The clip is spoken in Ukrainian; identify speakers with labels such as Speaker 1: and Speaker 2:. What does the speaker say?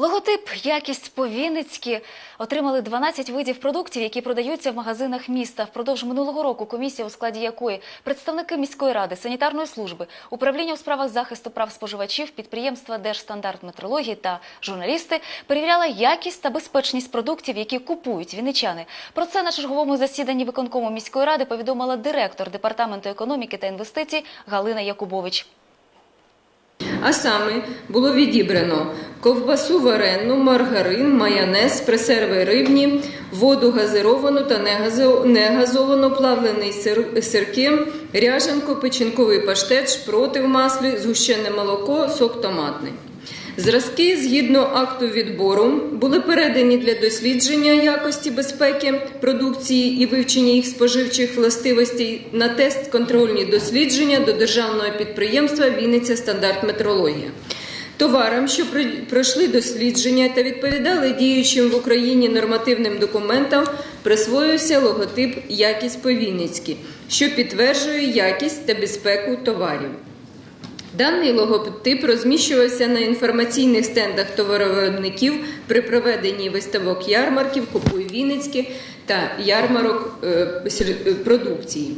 Speaker 1: Логотип якість по-вінницьки отримали 12 видів продуктів, які продаються в магазинах міста. Впродовж минулого року комісія, у складі якої представники міської ради, санітарної служби, управління у справах захисту прав споживачів, підприємства Держстандарт метрології та журналісти перевіряла якість та безпечність продуктів, які купують вінничани. Про це на черговому засіданні виконкому міської ради повідомила директор департаменту економіки та інвестицій Галина Якубович.
Speaker 2: А саме було відібрано ковбасу варену, маргарин, майонез, пресерви рибні, воду газировану та негазо- негазовану, плавлений сир, сирки, ряженку, печінковий паштет, шпроти в маслі, згущене молоко, сок томатний. Зразки згідно акту відбору були передані для дослідження якості безпеки продукції і вивчення їх споживчих властивостей на тест контрольні дослідження до державного підприємства Вінниця стандарт метрологія. Товарам, що про- пройшли дослідження та відповідали діючим в Україні нормативним документам, присвоївся логотип Якість по-вінницьки, що підтверджує якість та безпеку товарів. Даний логотип розміщувався на інформаційних стендах товаровиробників при проведенні виставок ярмарків, купуй Вінницьке та ярмарок е, е, продукції.